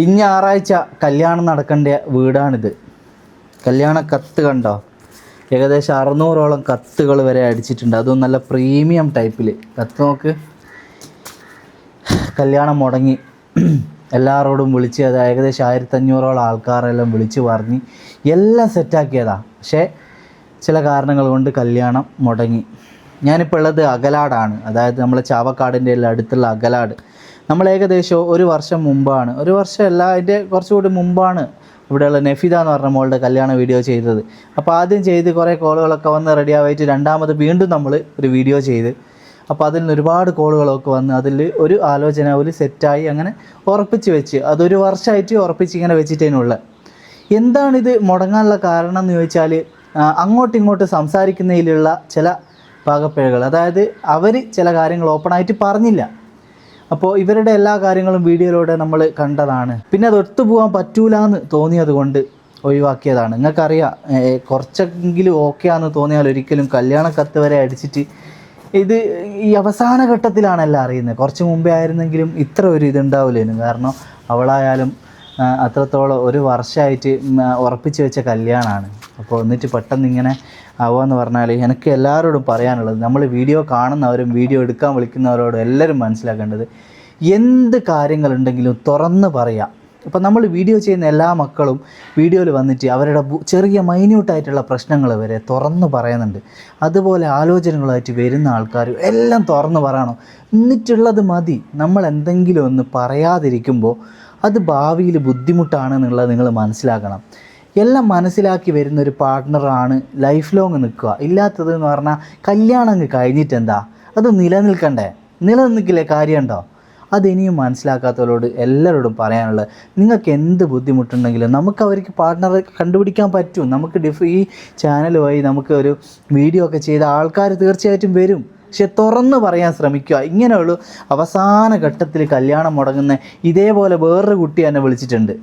ഈ ഞായറാഴ്ച കല്യാണം നടക്കേണ്ട വീടാണിത്. കല്യാണ കത്ത് കണ്ടോ? ഏകദേശം അറുന്നൂറോളം കത്തുകൾ വരെ അടിച്ചിട്ടുണ്ട്. അതും നല്ല പ്രീമിയം ടൈപ്പിൽ കത്ത് നോക്ക്. കല്യാണം മുടങ്ങി. എല്ലാവരോടും വിളിച്ച് അത് ഏകദേശം ആയിരത്തഞ്ഞൂറോളം ആൾക്കാരെല്ലാം വിളിച്ച് പറഞ്ഞ് എല്ലാം സെറ്റാക്കിയതാണ് പക്ഷേ ചില കാരണങ്ങൾ കൊണ്ട് കല്യാണം മുടങ്ങി. ഞാനിപ്പോൾ ഉള്ളത് അകലാടാണ്. അതായത് നമ്മളെ ചാവക്കാടിന്റെ എല്ലാം അടുത്തുള്ള അകലാട്. നമ്മൾ ഏകദേശം ഒരു വർഷം മുമ്പാണ്. ഒരു വർഷമല്ല അതിന്റെ കുറച്ചുകൂടി മുമ്പാണ് ഇവിടെയുള്ള നെഫിദ എന്ന് പറഞ്ഞ മോളുടെ കല്യാണ വീഡിയോ ചെയ്തത്. അപ്പോൾ ആദ്യം ചെയ്ത് കുറേ കോളുകളൊക്കെ വന്ന് റെഡി ആവായിട്ട് രണ്ടാമത് വീണ്ടും നമ്മൾ ഒരു വീഡിയോ ചെയ്ത്. അപ്പോൾ അതിൽ നിന്ന് ഒരുപാട് കോളുകളൊക്കെ വന്ന് അതിൽ ഒരു ആലോചന ഒരു സെറ്റായി അങ്ങനെ ഉറപ്പിച്ച് വെച്ച് അതൊരു വർഷമായിട്ട് ഉറപ്പിച്ച് ഇങ്ങനെ വെച്ചിട്ടേനുള്ള. എന്താണിത് മുടങ്ങാനുള്ള കാരണം എന്ന് ചോദിച്ചാൽ അങ്ങോട്ടും ഇങ്ങോട്ടും സംസാരിക്കുന്നതിലുള്ള ചില പാകപ്പിഴകൾ. അതായത് അവർ ചില കാര്യങ്ങൾ ഓപ്പണായിട്ട് പറഞ്ഞില്ല. അപ്പോൾ ഇവരുടെ എല്ലാ കാര്യങ്ങളും വീഡിയോയിലൂടെ നമ്മൾ കണ്ടതാണ്. പിന്നെ അത് ഒത്തുപോകാൻ പറ്റൂല എന്ന് തോന്നിയത് കൊണ്ട് ഒഴിവാക്കിയതാണ്. നിങ്ങൾക്കറിയാം കുറച്ചെങ്കിലും ഓക്കെ ആണെന്ന് തോന്നിയാൽ ഒരിക്കലും കല്യാണ കത്ത് വരെ അടിച്ചിട്ട് ഇത് ഈ അവസാന ഘട്ടത്തിലാണ് എല്ലാം അറിയുന്നത്. കുറച്ച് മുമ്പേ ആയിരുന്നെങ്കിലും ഇത്ര ഒരു ഇതുണ്ടാവില്ലേനു. കാരണം അവളായാലും അത്രത്തോളം ഒരു വർഷമായിട്ട് ഉറപ്പിച്ച് വെച്ച കല്യാണമാണ് അപ്പോൾ എന്നിട്ട് പെട്ടെന്ന് ഇങ്ങനെ ആവുകയെന്ന് പറഞ്ഞാൽ എനിക്ക് എല്ലാവരോടും പറയാനുള്ളത് നമ്മൾ വീഡിയോ കാണുന്നവരും വീഡിയോ എടുക്കാൻ വിളിക്കുന്നവരോടും എല്ലാവരും മനസ്സിലാക്കേണ്ടത് എന്ത് കാര്യങ്ങളുണ്ടെങ്കിലും തുറന്ന് പറയാം. ഇപ്പം നമ്മൾ വീഡിയോ ചെയ്യുന്ന എല്ലാ മക്കളും വീഡിയോയിൽ വന്നിട്ട് അവരുടെ ചെറിയ മൈന്യൂട്ടായിട്ടുള്ള പ്രശ്നങ്ങൾ വരെ തുറന്ന് പറയുന്നുണ്ട്. അതുപോലെ ആലോചനകളായിട്ട് വരുന്ന ആൾക്കാർ എല്ലാം തുറന്ന് പറയണം. എന്നിട്ടുള്ളത് മതി. നമ്മൾ എന്തെങ്കിലും ഒന്ന് പറയാതിരിക്കുമ്പോൾ അത് ഭാവിയിൽ ബുദ്ധിമുട്ടാണെന്നുള്ളത് നിങ്ങൾ മനസ്സിലാക്കണം. എല്ലാം മനസ്സിലാക്കി വരുന്ന ഒരു പാർട്ട്ണറാണ് ലൈഫ് ലോങ് നിൽക്കുക. ഇല്ലാത്തത് എന്ന് പറഞ്ഞാൽ കല്യാണം അങ്ങ് കഴിഞ്ഞിട്ട് എന്താ അത് നിലനിൽക്കണ്ടേ? നിലനിൽക്കില്ലേ കാര്യമുണ്ടോ? അതിനിയും മനസ്സിലാക്കാത്തവരോട് എല്ലാവരോടും പറയാനുള്ളത് നിങ്ങൾക്ക് എന്ത് ബുദ്ധിമുട്ടുണ്ടെങ്കിലും നമുക്ക് അവർക്ക് പാർട്ട്ണറെ കണ്ടുപിടിക്കാൻ പറ്റും. നമുക്ക് ഡിഫ് ഈ ചാനൽ വഴി നമുക്ക് ഒരു വീഡിയോ ഒക്കെ ചെയ്ത ആൾക്കാർ തീർച്ചയായിട്ടും വരും. പക്ഷെ തുറന്ന് പറയാൻ ശ്രമിക്കുക. ഇങ്ങനെയുള്ളൂ അവസാന ഘട്ടത്തിൽ കല്യാണം മുടങ്ങുന്ന ഇതേപോലെ വേറൊരു കുട്ടി എന്നെ വിളിച്ചിട്ടുണ്ട്.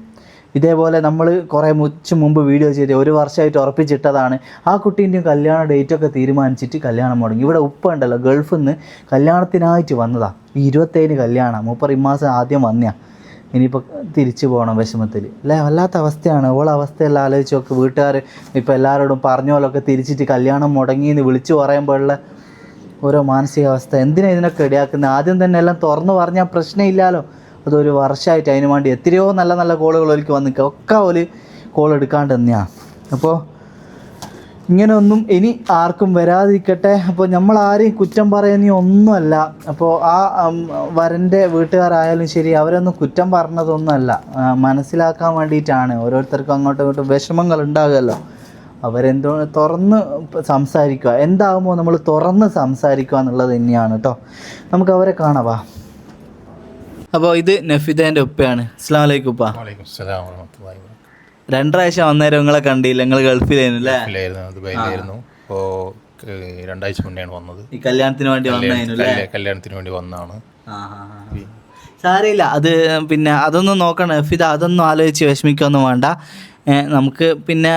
ഇതേപോലെ നമ്മൾ കുറേ മുച്ച് മുമ്പ് വീഡിയോ ചെയ്ത് ഒരു വർഷമായിട്ട് ഉറപ്പിച്ചിട്ടതാണ്. ആ കുട്ടീന്റെയും കല്യാണ ഡേറ്റൊക്കെ തീരുമാനിച്ചിട്ട് കല്യാണം മുടങ്ങി. ഇവിടെ ഉപ്പ ഉണ്ടല്ലോ ഗൾഫിൽ നിന്ന് കല്യാണത്തിനായിട്ട് വന്നതാണ് ഈ ഇരുപത്തേഴിന് കല്യാണം. മുപ്പത് ഇമാസം ആദ്യം വന്നയാ. ഇനിയിപ്പോൾ തിരിച്ചു പോകണം വിഷമത്തിൽ അല്ലേ? വല്ലാത്ത അവസ്ഥയാണ്. ഓൾ അവസ്ഥയെല്ലാം ആലോചിച്ച് നോക്ക്. വീട്ടുകാർ ഇപ്പോൾ എല്ലാവരോടും പറഞ്ഞ പോലൊക്കെ തിരിച്ചിട്ട് കല്യാണം മുടങ്ങി എന്ന് വിളിച്ചു പറയുമ്പോഴുള്ള ഓരോ മാനസികാവസ്ഥ. എന്തിനാണ് ഇതിനൊക്കെ ഇടയാക്കുന്നത് ആദ്യം തന്നെ എല്ലാം തുറന്നു പറഞ്ഞാൽ പ്രശ്നമില്ലല്ലോ. അതൊരു വർഷമായിട്ട് അതിന് വേണ്ടി എത്രയോ നല്ല നല്ല കോളുകൾ ഒലിക്ക് വന്നിക്കുക ഒക്കെ ഒരു കോൾ എടുക്കാണ്ട് തന്നെയാണ് അപ്പോൾ ഇങ്ങനെയൊന്നും ഇനി ആർക്കും വരാതിരിക്കട്ടെ. അപ്പോൾ നമ്മൾ ആരെയും കുറ്റം പറയുന്ന ഒന്നുമല്ല. അപ്പോൾ ആ വരന്റെ വീട്ടുകാരായാലും ശരി അവരൊന്നും കുറ്റം പറഞ്ഞതൊന്നുമല്ല. മനസ്സിലാക്കാൻ വേണ്ടിയിട്ടാണ്. ഓരോരുത്തർക്കും അങ്ങോട്ടും ഇങ്ങോട്ടും വിഷമങ്ങൾ ഉണ്ടാകുമല്ലോ. അവരെന്തോ തുറന്ന് സംസാരിക്കുക. എന്താകുമ്പോൾ നമ്മൾ തുറന്ന് സംസാരിക്കുക എന്നുള്ളത് തന്നെയാണ് കേട്ടോ നമുക്ക് അവരെ കാണാവാ അപ്പോൾ ഇത് നഫിദേന്റെ ഉപ്പയാണ്. അസ്സാം വലൈക്കും ഉപ്പ. രണ്ടാഴ്ച വന്നേരം നിങ്ങളെ കണ്ടില്ല. നിങ്ങൾ ഗൾഫിലായിരുന്നു. അല്ലേ ദുബൈയിലായിരുന്നു അപ്പോൾ രണ്ടാഴ്ച മുന്നെയാണ് വന്നത്. ഈ കല്യാണത്തിന് വേണ്ടി കല്യാണത്തിന് വേണ്ടി വന്നാണ് സാരമില്ല. അത് പിന്നെ അതൊന്നും നോക്കണം നഫിദ. അതൊന്നും ആലോചിച്ച് വിഷമിക്കൊന്നും വേണ്ട. നമുക്ക് പിന്നെ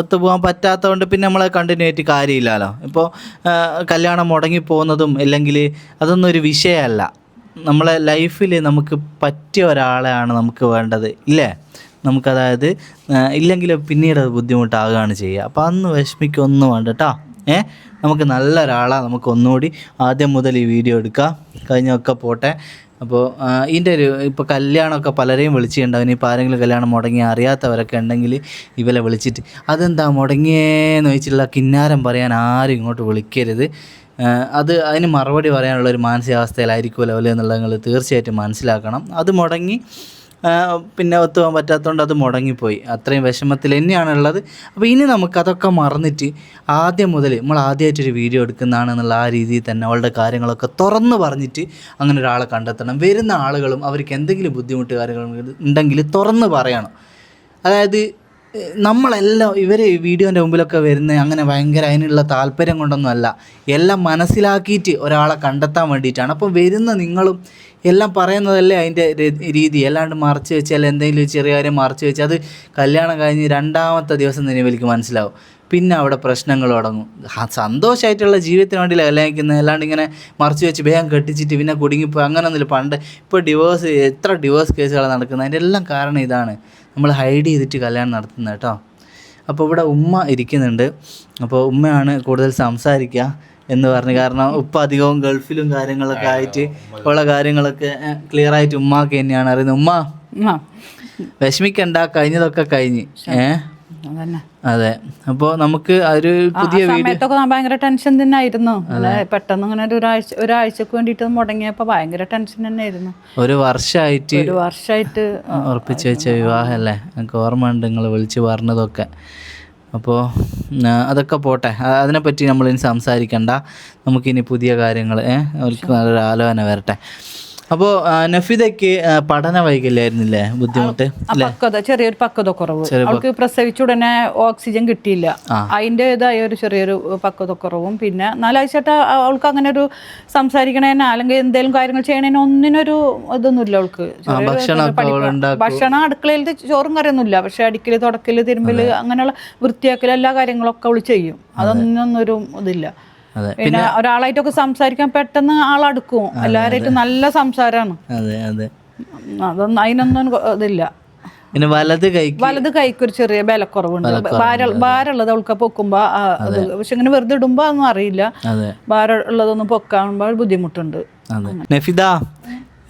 ഒത്തുപോകാൻ പറ്റാത്തതുകൊണ്ട് പിന്നെ നമ്മളെ കണ്ടിന്യൂ ആയിട്ട് കാര്യമില്ലല്ലോ ഇപ്പോൾ കല്യാണം മുടങ്ങി പോകുന്നതും അല്ലെങ്കിൽ അതൊന്നും ഒരു വിഷയമല്ല. നമ്മളെ ലൈഫിൽ നമുക്ക് പറ്റിയ ഒരാളെയാണ് നമുക്ക് വേണ്ടത് ഇല്ലേ? നമുക്കതായത് ഇല്ലെങ്കിൽ പിന്നീട് അത് ബുദ്ധിമുട്ടാകുകയാണ് ചെയ്യുക. അപ്പോൾ അന്ന് വിഷമിക്കൊന്നും വേണ്ട കേട്ടോ ഏ? നമുക്ക് നല്ല ഒരാളാണ് നമുക്ക് ഒന്നുകൂടി ആദ്യം മുതൽ ഈ വീഡിയോ എടുക്കാം. കഴിഞ്ഞൊക്കെ പോട്ടെ. അപ്പോൾ ഇതിന്റെ ഒരു ഇപ്പോൾ കല്യാണമൊക്കെ പലരെയും വിളിച്ചിട്ടുണ്ടാവും ഇനിയിപ്പോൾ ആരെങ്കിലും കല്യാണം മുടങ്ങി അറിയാത്തവരൊക്കെ ഉണ്ടെങ്കിൽ ഇവരെ വിളിച്ചിട്ട് അതെന്താ മുടങ്ങിയേന്ന് ചോദിച്ചിട്ടുള്ള കിന്നാരം പറയാൻ ആരും ഇങ്ങോട്ട് വിളിക്കരുത്. അത് അതിന് മറുപടി പറയാനുള്ള ഒരു മാനസികാവസ്ഥയിലായിരിക്കുമല്ലോ അല്ലേ എന്നുള്ളത് നിങ്ങൾ തീർച്ചയായിട്ടും മനസ്സിലാക്കണം. അത് മുടങ്ങി പിന്നെ ഒത്തുപോകാൻ പറ്റാത്തതുകൊണ്ട് അത് മുടങ്ങിപ്പോയി. അത്രയും വിഷമത്തിൽ തന്നെയാണുള്ളത്. അപ്പോൾ ഇനി നമുക്കതൊക്കെ മറന്നിട്ട് ആദ്യം മുതൽ നമ്മൾ ആദ്യമായിട്ടൊരു വീഡിയോ എടുക്കുന്നതാണെന്നുള്ള ആ രീതിയിൽ തന്നെ അവളുടെ കാര്യങ്ങളൊക്കെ തുറന്ന് പറഞ്ഞിട്ട് അങ്ങനെ ഒരാളെ കണ്ടെത്തണം. വരുന്ന ആളുകളും അവർക്ക് എന്തെങ്കിലും ബുദ്ധിമുട്ട് കാര്യങ്ങൾ ഉണ്ടെങ്കിൽ തുറന്ന് പറയണം. അതായത് നമ്മളെല്ലാം ഇവർ വീഡിയോന്റെ മുമ്പിലൊക്കെ വരുന്നത് അങ്ങനെ ഭയങ്കര അതിനുള്ള താല്പര്യം കൊണ്ടൊന്നും അല്ല എല്ലാം മനസ്സിലാക്കിയിട്ട് ഒരാളെ കണ്ടെത്താൻ വേണ്ടിയിട്ടാണ്. അപ്പോൾ വരുന്ന നിങ്ങളും എല്ലാം പറയുന്നതല്ലേ അതിന്റെ രീതി. അല്ലാണ്ട് മറച്ച് വെച്ചാൽ എന്തെങ്കിലും ചെറിയ കാര്യം മറച്ച് വെച്ചാൽ അത് കല്യാണം കഴിഞ്ഞ് രണ്ടാമത്തെ ദിവസം തന്നെ ഇവർക്ക് മനസ്സിലാവും. പിന്നെ അവിടെ പ്രശ്നങ്ങൾ തുടങ്ങും സന്തോഷമായിട്ടുള്ള ജീവിതത്തിന് വേണ്ടി കല്യാണിക്കുന്നത്? അല്ലാണ്ട് ഇങ്ങനെ മറച്ചു വെച്ച് വേഗം കെട്ടിച്ചിട്ട് പിന്നെ കുടുങ്ങിപ്പോയി. അങ്ങനെയൊന്നുമില്ല പണ്ട് ഇപ്പോൾ ഡിവോഴ്സ് എത്ര ഡിവോഴ്സ് കേസുകളാണ് നടക്കുന്നത്? അതിന്റെ എല്ലാം കാരണം ഇതാണ്. നമ്മൾ ഹൈഡ് ചെയ്തിട്ട് കല്യാണം നടത്തുന്നത് കേട്ടോ. അപ്പോൾ ഇവിടെ ഉമ്മ ഇരിക്കുന്നുണ്ട്. അപ്പോൾ ഉമ്മയാണ് കൂടുതൽ സംസാരിക്കുക എന്ന് പറഞ്ഞു കാരണം ഉപ്പ അധികവും ഗൾഫിലും കാര്യങ്ങളൊക്കെ ആയിട്ട് ഉള്ള കാര്യങ്ങളൊക്കെ ക്ലിയർ ആയിട്ട് ഉമ്മാക്ക് തന്നെയാണ് അറിയുന്നത്. ഉമ്മ വിഷമിക്കണ്ട കഴിഞ്ഞതൊക്കെ കഴിഞ്ഞ്. ഏ? അതന്നെ അതെ. അപ്പോൾ നമുക്ക് ഒരു പുതിയ സമയത്തൊക്കെ ഭയങ്കര ടെൻഷൻ തന്നെ ആയിരുന്നു പെട്ടെന്ന് ഇങ്ങനെ ഒരു ഒരാഴ്ച ഒരാഴ്ചക്ക് വേണ്ടിട്ട് മുടങ്ങിയപ്പോ ഭയങ്കര ടെൻഷൻ തന്നെ ആയിരുന്നു ഒരു വർഷമായിട്ട് ഒരു വർഷമായിട്ട് ഉറപ്പിച്ചു വെച്ച വിവാഹം അല്ലേ എനിക്ക് ഓർമ്മയുണ്ട് നിങ്ങൾ വിളിച്ച് പറഞ്ഞതൊക്കെ. അപ്പോൾ അതൊക്കെ പോട്ടെ. അതിനെപ്പറ്റി നമ്മളിനി സംസാരിക്കണ്ട. നമുക്കിനി പുതിയ കാര്യങ്ങൾ ഏഹ് അവർക്ക് നല്ലൊരു ആലോചന വരട്ടെ. അപ്പോൾ നഫിദയ്ക്ക് പഠന വൈകല്യായിരുന്നില്ലേ? ബുദ്ധിമുട്ട് പക്വത ചെറിയൊരു പക്വത കുറവ്. അവൾക്ക് പ്രസവിച്ചുടനെ ഓക്സിജൻ കിട്ടിയില്ല. അതിന്റെതായ ഒരു ചെറിയൊരു പക്വത കുറവും. പിന്നെ നാലാഴ്ചയായിട്ട് അവൾക്ക് അങ്ങനെ ഒരു സംസാരിക്കണേനോ അല്ലെങ്കിൽ എന്തെങ്കിലും കാര്യങ്ങൾ ചെയ്യണേനോ ഒന്നിനൊരു ഇതൊന്നുമില്ല അവൾക്ക്. ഭക്ഷണം അടുക്കളയിൽ ചോറും കറിയൊന്നുമില്ല. പക്ഷെ അടുക്കൽ തുടക്കൽ തിരുമ്പൽ അങ്ങനെയുള്ള വൃത്തിയാക്കൽ എല്ലാ കാര്യങ്ങളൊക്കെ അവൾ ചെയ്യും. അതൊന്നും ഒരു ഇതില്ല. പിന്നെ ഒരാളായിട്ടൊക്കെ സംസാരിക്കാൻ പെട്ടെന്ന് ആളടുക്കും. എല്ലാവരായിട്ടും നല്ല സംസാരമാണ് അതെ അതെ. അതൊന്നും അതിനൊന്നും ഇതില്ല. പിന്നെ വലത് കൈ വലത് കൈക്ക് ഒരു ചെറിയ ബലക്കുറവുണ്ട്. ഭാര ഭാരമുള്ളത് അവൾക്ക് പൊക്കുമ്പോ പക്ഷെ ഇങ്ങനെ വെറുതെ ഇടുമ്പോ ഒന്നും അറിയില്ല. ഭാരമുള്ളതൊന്നും പൊക്കാൻ പൊക്കാകുമ്പോൾ ബുദ്ധിമുട്ടുണ്ട്. നഫിദ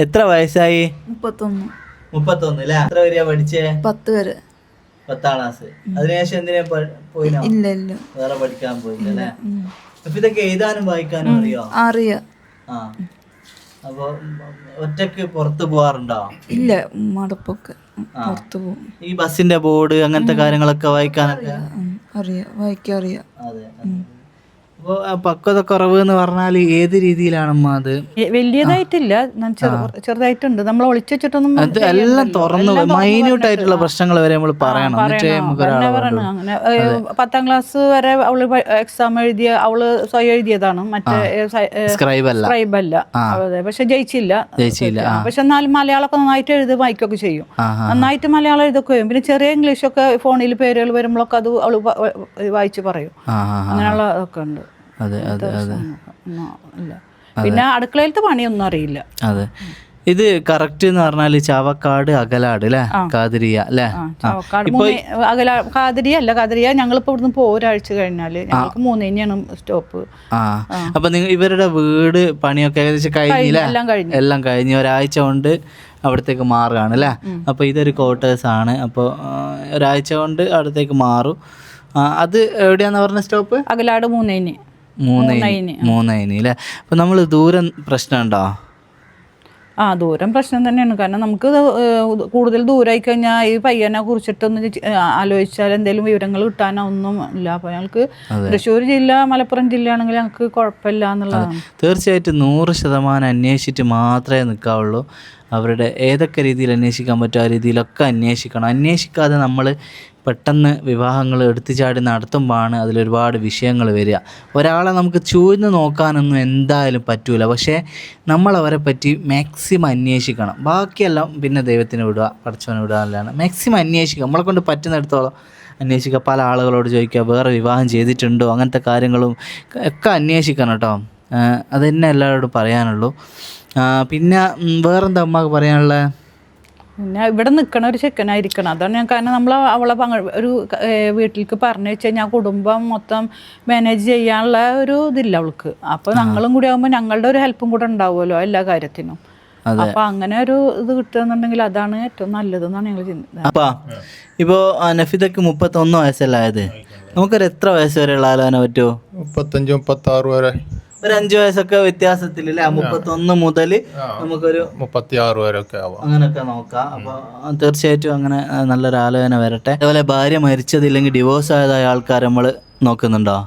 എത്ര വയസ്സായി? മുപ്പത്തൊന്ന്. മുപ്പത്തൊന്ന് അല്ലേ എത്ര വരെയാ പഠിച്ചേ? പത്ത് വരെ. പത്താം ക്ലാസ്. അതിനുശേഷം എന്തിനാ പോയില്ല ഇല്ല വേറെ പഠിക്കാൻ പോയില്ല അല്ലേ അപ്പൊ ഇതൊക്കെ എഴുതാനും വായിക്കാനും അറിയോ? അറിയാം. ആ. അപ്പൊ ഒറ്റയ്ക്ക് പുറത്തു പോവാറുണ്ടോ? ഇല്ല മടുപ്പൊക്കെ പുറത്ത് പോകും. ഈ ബസ്സിന്റെ ബോർഡ് അങ്ങനത്തെ കാര്യങ്ങളൊക്കെ വായിക്കാനൊക്കെ? അറിയാം വായിക്കാൻ അറിയാം. അതെ അപ്പോൾ പക്വത കുറവ് എന്ന് പറഞ്ഞാൽ ഏത് രീതിയിലാണമ്മ അത്? വലിയതായിട്ടില്ല. ചെറുതായിട്ടുണ്ട്. നമ്മൾ ഒളിച്ചു വെച്ചിട്ടൊന്നും അത് എല്ലാം തുറന്നു മൈന്യൂട്ട് ആയിട്ടുള്ള പ്രശ്നങ്ങൾ വരെ നമ്മൾ പറയണം. പത്താം ക്ലാസ് വരെ അവൾ എക്സാം എഴുതിയ അവൾ സ്വയം എഴുതിയതാണ്. മറ്റേ സ്ക്രൈബ് അല്ല. അതെ. പക്ഷെ ജയിച്ചില്ല. ജയിച്ചില്ല. പക്ഷെ എന്നാലും മലയാളമൊക്കെ നന്നായിട്ട് എഴുതി വായിക്കുകയൊക്കെ ചെയ്യും. നന്നായിട്ട് മലയാളം എഴുതൊക്കെ ചെയ്യും പിന്നെ ചെറിയ ഇംഗ്ലീഷൊക്കെ ഫോണിൽ പേരുകൾ വരുമ്പോഴൊക്കെ അത് അവൾ വായിച്ച് പറയും. ആ ആ ആ. അങ്ങനെയുള്ള ഇതൊക്കെ ഉണ്ട്. അതെ അതെ അതെ. പിന്നെ അടുക്കളയിലത്തെ പണിയൊന്നും അറിയില്ല. അതെ. ഇത് കറക്റ്റ് എന്ന് പറഞ്ഞാൽ ചാവക്കാട് അകലാട് അല്ലേ കാതിരിയ അല്ലേ അകല കാതിരിയ അല്ല കാതിരിയ ഞങ്ങളിപ്പോ ഇവിടുന്ന് പോകും ഒരാഴ്ച കഴിഞ്ഞാൽ ഞങ്ങൾക്ക് മൂന്ന് തന്നെയാണ് സ്റ്റോപ്പ്. ആ. അപ്പൊ നിങ്ങൾ ഇവരുടെ വീട് പണിയൊക്കെ ഏകദേശം കഴിഞ്ഞില്ലേ എല്ലാം കഴിഞ്ഞു. കഴിഞ്ഞ്. ഒരാഴ്ച കൊണ്ട് അവിടത്തേക്ക് മാറുകയാണ് അല്ലേ അപ്പോൾ ഇതൊരു ക്വാർട്ടേഴ്സ് ആണ്. അപ്പോൾ ഒരാഴ്ച കൊണ്ട് അവിടത്തേക്ക് മാറും. അത് എവിടെയാന്ന് പറഞ്ഞ സ്റ്റോപ്പ്? അകലാട് മൂന്നേന്. മൂന്നൈനി അല്ലെ അല്ലേ അപ്പോൾ നമ്മൾ ദൂരം പ്രശ്നമുണ്ടോ? ആ ദൂരം പ്രശ്നം തന്നെയാണ്. കാരണം നമുക്ക് കൂടുതൽ ദൂരമായി കഴിഞ്ഞാൽ ഈ പയ്യനെ കുറിച്ചിട്ടൊന്ന് ആലോചിച്ചാൽ എന്തെങ്കിലും വിവരങ്ങൾ കിട്ടാനോ ഒന്നും ഇല്ല. അപ്പോൾ ഞങ്ങൾക്ക് തൃശ്ശൂർ ജില്ല മലപ്പുറം ജില്ല ആണെങ്കിൽ ഞങ്ങൾക്ക് കുഴപ്പമില്ല എന്നുള്ളതാണ്. തീർച്ചയായിട്ടും നൂറ് ശതമാനം അന്വേഷിച്ചിട്ട് മാത്രമേ നിൽക്കാവുള്ളൂ. അവരുടെ ഏതൊക്കെ രീതിയിൽ അന്വേഷിക്കാൻ പറ്റുമോ ആ രീതിയിലൊക്കെ അന്വേഷിക്കണം. അന്വേഷിക്കാതെ നമ്മൾ പെട്ടെന്ന് വിവാഹങ്ങൾ എടുത്തു ചാടി നടത്തുമ്പോഴാണ് അതിലൊരുപാട് വിഷയങ്ങൾ വരിക. ഒരാളെ നമുക്ക് ചൂഴ്ന്ന് നോക്കാനൊന്നും എന്തായാലും പറ്റൂല. പക്ഷേ നമ്മൾ പറ്റി മാക്സിമം അന്വേഷിക്കണം. ബാക്കിയെല്ലാം പിന്നെ ദൈവത്തിന് വിടുക പഠിച്ചവന് വിടുക മാക്സിമം അന്വേഷിക്കുക. നമ്മളെ കൊണ്ട് പറ്റുന്നിടത്തോളം അന്വേഷിക്കുക. പല ആളുകളോട് ചോദിക്കുക വേറെ വിവാഹം ചെയ്തിട്ടുണ്ടോ? അങ്ങനത്തെ കാര്യങ്ങളും ഒക്കെ അന്വേഷിക്കണം കേട്ടോ. അത് തന്നെ എല്ലാവരോടും പറയാനുള്ളൂ. പിന്നെ വേറെന്താ അമ്മയ്ക്ക് പറയാനുള്ളത് പിന്നെ ഇവിടെ നിൽക്കണ ഒരു ചെക്കനായിരിക്കണം. അതാണ് ഞാൻ കാരണം നമ്മൾ അവളെ പങ്ക ഒരു വീട്ടിലേക്ക് പറഞ്ഞു വെച്ച് കഴിഞ്ഞാൽ കുടുംബം മൊത്തം മാനേജ് ചെയ്യാനുള്ള ഒരു ഇതില്ല അവൾക്ക്. അപ്പോൾ ഞങ്ങളും കൂടി ആകുമ്പോൾ ഞങ്ങളുടെ ഒരു ഹെൽപ്പും കൂടെ ഉണ്ടാവുമല്ലോ എല്ലാ കാര്യത്തിനും. അപ്പൊ അങ്ങനെ ഒരു ഇത് കിട്ടുന്നുണ്ടെങ്കിൽ അതാണ് ഏറ്റവും നല്ലതെന്നാണ് ഞങ്ങൾ ചിന്ത അപ്പൊ ഇപ്പോ നഫിദക്ക് മുപ്പത്തൊന്ന് വയസ്സല്ലേ ആയത്? നമുക്കൊരു എത്ര വയസ്സ് ഉള്ള ആലോചന പറ്റുമോ മുപ്പത്തഞ്ച് മുപ്പത്താറ് വരെ. ഒരു അഞ്ചു വയസ്സൊക്കെ വ്യത്യാസത്തിൽ അല്ലെ മുപ്പത്തൊന്ന് മുതൽ നമുക്കൊരു മുപ്പത്തി ആറ് വരെയൊക്കെ ആവാം. അങ്ങനെയൊക്കെ നോക്കാം. അപ്പൊ തീർച്ചയായിട്ടും അങ്ങനെ നല്ലൊരു ആലോചന വരട്ടെ. അതുപോലെ ഭാര്യ മരിച്ചതില്ലെങ്കിൽ ഡിവോഴ്സ് ആയതായ ആൾക്കാർ നമ്മൾ നോക്കുന്നുണ്ടോ?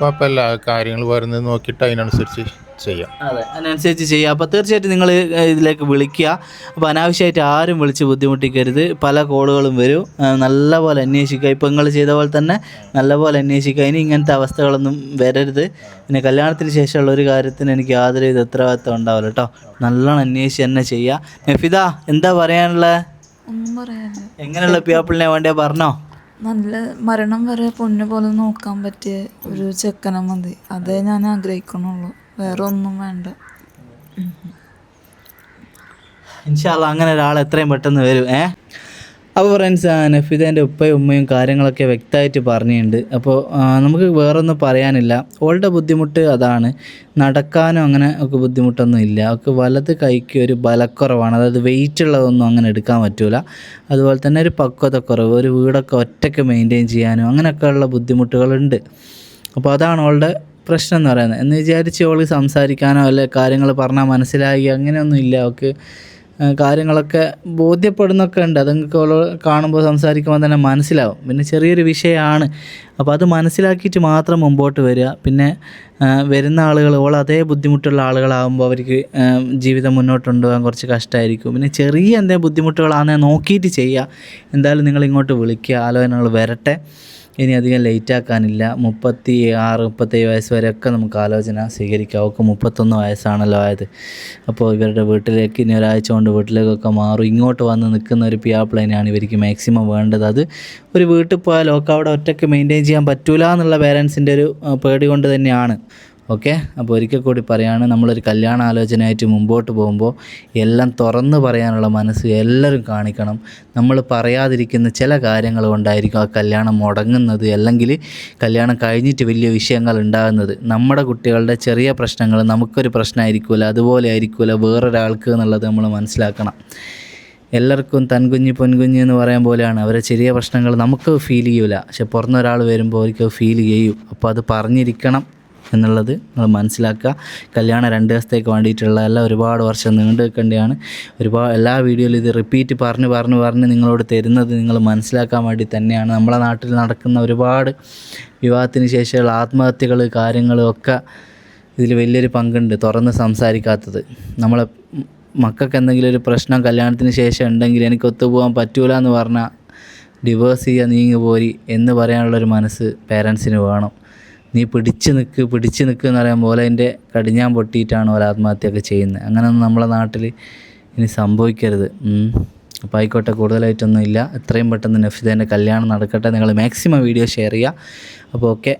കുഴപ്പമില്ല. കാര്യങ്ങൾ വരുന്നത് നോക്കിയിട്ട് അതിനനുസരിച്ച് ചെയ്യാം. അതെ അതിനനുസരിച്ച് ചെയ്യുക അപ്പോൾ തീർച്ചയായിട്ടും നിങ്ങൾ ഇതിലേക്ക് വിളിക്കുക. അപ്പോൾ അനാവശ്യമായിട്ട് ആരും വിളിച്ച് ബുദ്ധിമുട്ടിക്കരുത്. പല കോളുകളും വരും. നല്ല നല്ലപോലെ അന്വേഷിക്കുക. ഇപ്പോൾ നിങ്ങൾ ചെയ്ത പോലെ തന്നെ നല്ലപോലെ അന്വേഷിക്കുക. ഇനി ഇങ്ങനത്തെ അവസ്ഥകളൊന്നും വരരുത്. പിന്നെ കല്യാണത്തിന് ശേഷമുള്ള ഒരു കാര്യത്തിന് എനിക്ക് യാതൊരു ഇത് ഉത്തരവാദിത്വം ഉണ്ടാവില്ല കേട്ടോ. നല്ലോണം അന്വേഷിച്ച് തന്നെ ചെയ്യുക നഫിദ എന്താ പറയാനുള്ളത് എങ്ങനെയുള്ള പിയാപ്പിളിനെ വേണ്ടിയാ പറഞ്ഞോ? നല്ല മരണം വരെ പൊന്നു പോലെ നോക്കാൻ പറ്റിയ ഒരു ചെക്കനെ മതി. അതേ ഞാൻ ആഗ്രഹിക്കണുള്ളൂ വേറെ ഒന്നും വേണ്ട. ഇൻഷാല്ല അങ്ങനെ ഒരാൾ എത്രയും പെട്ടെന്ന് വരും ഏ? അപ്പോൾ ഫ്രണ്ട്സ് നഫീദേന്റെ ഉപ്പയും ഉമ്മയും കാര്യങ്ങളൊക്കെ വ്യക്തമായിട്ട് പറഞ്ഞിട്ടുണ്ട്. അപ്പോൾ നമുക്ക് വേറൊന്നും പറയാനില്ല. ഓളുടെ ബുദ്ധിമുട്ട് അതാണ്. നടക്കാനും അങ്ങനെ ഒക്കെ ബുദ്ധിമുട്ടൊന്നും ഇല്ല. അവൾക്ക് വലത് കൈക്ക് ഒരു ബലക്കുറവാണ്. അതായത് വെയിറ്റ് ഉള്ളതൊന്നും അങ്ങനെ എടുക്കാൻ പറ്റില്ല അതുപോലെ തന്നെ ഒരു പക്വതക്കുറവ് ഒരു വീടൊക്കെ ഒറ്റയ്ക്ക് മെയിന്റെയിൻ ചെയ്യാനും അങ്ങനെയൊക്കെയുള്ള ബുദ്ധിമുട്ടുകളുണ്ട്. അപ്പോൾ അതാണ് അവളുടെ പ്രശ്നം എന്ന് പറയുന്നത്. എന്ന് വിചാരിച്ച് അവൾ സംസാരിക്കാനോ അല്ലെ കാര്യങ്ങൾ പറഞ്ഞാൽ മനസ്സിലായി അങ്ങനെയൊന്നും ഇല്ല. അവൾക്ക് കാര്യങ്ങളൊക്കെ ബോധ്യപ്പെടുന്നൊക്കെ ഉണ്ട്. അതൊക്കെ നിങ്ങൾക്ക് കാണുമ്പോൾ സംസാരിക്കുമ്പോൾ തന്നെ മനസ്സിലാവും. പിന്നെ ചെറിയൊരു വിഷയമാണ്. അപ്പോൾ അത് മനസ്സിലാക്കിയിട്ട് മാത്രം മുമ്പോട്ട് വരിക. പിന്നെ വരുന്ന ആളുകൾ ഓൾ അതേ ബുദ്ധിമുട്ടുള്ള ആളുകളാകുമ്പോൾ അവർക്ക് ജീവിതം മുന്നോട്ട് കൊണ്ടുപോകാൻ കുറച്ച് കഷ്ടമായിരിക്കും പിന്നെ ചെറിയ എന്തെങ്കിലും ബുദ്ധിമുട്ടുകളാണെന്ന് നോക്കിയിട്ട് ചെയ്യുക. എന്തായാലും നിങ്ങൾ ഇങ്ങോട്ട് വിളിക്കുക. ആലോചനകൾ വരട്ടെ. ഇനി അധികം ലേറ്റ് ആക്കാനില്ല. മുപ്പത്തി ആറ് മുപ്പത്തേഴ് വയസ്സ് വരെയൊക്കെ നമുക്ക് ആലോചന സ്വീകരിക്കാം. അവർക്ക് മുപ്പത്തൊന്ന് വയസ്സാണല്ലോ ആയത്. അപ്പോൾ ഇവരുടെ വീട്ടിലേക്ക് ഇനി ഒരാഴ്ച കൊണ്ട് വീട്ടിലേക്കൊക്കെ മാറും. ഇങ്ങോട്ട് വന്ന് നിൽക്കുന്ന ഒരു പിയാപ്ലൈനാണ് ഇവർക്ക് മാക്സിമം വേണ്ടത്. അത് ഒരു വീട്ടിൽ പോയാൽ ഒക്കെ അവിടെ ഒറ്റയ്ക്ക് മെയിന്റെയിൻ ചെയ്യാൻ പറ്റൂല എന്നുള്ള പേരൻസിന്റെ ഒരു പേടി കൊണ്ട് തന്നെയാണ്. ഓക്കെ? അപ്പോൾ ഒരിക്കൽ കൂടി പറയാണ് നമ്മളൊരു കല്യാണ ആലോചനയായിട്ട് മുമ്പോട്ട് പോകുമ്പോൾ എല്ലാം തുറന്ന് പറയാനുള്ള മനസ്സ് എല്ലാവരും കാണിക്കണം. നമ്മൾ പറയാതിരിക്കുന്ന ചില കാര്യങ്ങൾ കൊണ്ടായിരിക്കും ആ കല്യാണം മുടങ്ങുന്നത് അല്ലെങ്കിൽ കല്യാണം കഴിഞ്ഞിട്ട് വലിയ വിഷയങ്ങൾ ഉണ്ടാകുന്നത്. നമ്മുടെ കുട്ടികളുടെ ചെറിയ പ്രശ്നങ്ങൾ നമുക്കൊരു പ്രശ്നമായിരിക്കില്ല അതുപോലെ ആയിരിക്കില്ല വേറൊരാൾക്ക് എന്നുള്ളത് നമ്മൾ മനസ്സിലാക്കണം. എല്ലാവർക്കും തൻകുഞ്ഞ് പൊൻകുഞ്ഞ് എന്ന് പറയാൻ പോലെയാണ്. അവരെ ചെറിയ പ്രശ്നങ്ങൾ നമുക്ക് ഫീൽ ചെയ്യൂല. പക്ഷെ പുറന്നൊരാൾ വരുമ്പോൾ അവർക്ക് ഫീൽ ചെയ്യും. അപ്പോൾ അത് പറഞ്ഞിരിക്കണം. എന്നുള്ളത് നിങ്ങൾ മനസ്സിലാക്കുക. കല്യാണം രണ്ട് ദിവസത്തേക്ക് വേണ്ടിയിട്ടുള്ള എല്ലാം ഒരുപാട് വർഷം നീണ്ടു നിൽക്കേണ്ടതാണ് ഒരുപാട് എല്ലാ വീഡിയോയിലും ഇത് റിപ്പീറ്റ് പറഞ്ഞ് പറഞ്ഞ് പറഞ്ഞ് നിങ്ങളോട് തരുന്നത് നിങ്ങൾ മനസ്സിലാക്കാൻ വേണ്ടി തന്നെയാണ്. നമ്മളെ നാട്ടിൽ നടക്കുന്ന ഒരുപാട് വിവാഹത്തിന് ശേഷമുള്ള ആത്മഹത്യകൾ കാര്യങ്ങളും ഒക്കെ ഇതിൽ വലിയൊരു പങ്കുണ്ട്. തുറന്ന് സംസാരിക്കാത്തത്. നമ്മളെ മക്കൾക്ക് എന്തെങ്കിലും ഒരു പ്രശ്നം കല്യാണത്തിന് ശേഷം ഉണ്ടെങ്കിൽ എനിക്ക് ഒത്തുപോകാൻ പറ്റൂല എന്ന് പറഞ്ഞാൽ ഡിവോഴ്സ് ചെയ്യുക നീങ്ങി പോരി എന്ന് പറയാനുള്ളൊരു മനസ്സ് പേരൻസിന് വേണം. നീ പിടിച്ച് നിൽക്ക് പിടിച്ച് നിൽക്ക് എന്ന് പറയാൻ പോലെ അതിന്റെ കടിഞ്ഞാൻ പൊട്ടിയിട്ടാണ് ഓരോ ആത്മഹത്യയൊക്കെ ചെയ്യുന്നത്. അങ്ങനെയൊന്നും നമ്മളെ നാട്ടിൽ ഇനി സംഭവിക്കരുത്. അപ്പോൾ ആയിക്കോട്ടെ കൂടുതലായിട്ടൊന്നും ഇല്ല എത്രയും പെട്ടെന്ന് നഫിദേന്റെ കല്യാണം നടക്കട്ടെ. നിങ്ങൾ മാക്സിമം വീഡിയോ ഷെയർ ചെയ്യുക. അപ്പോൾ ഓക്കെ.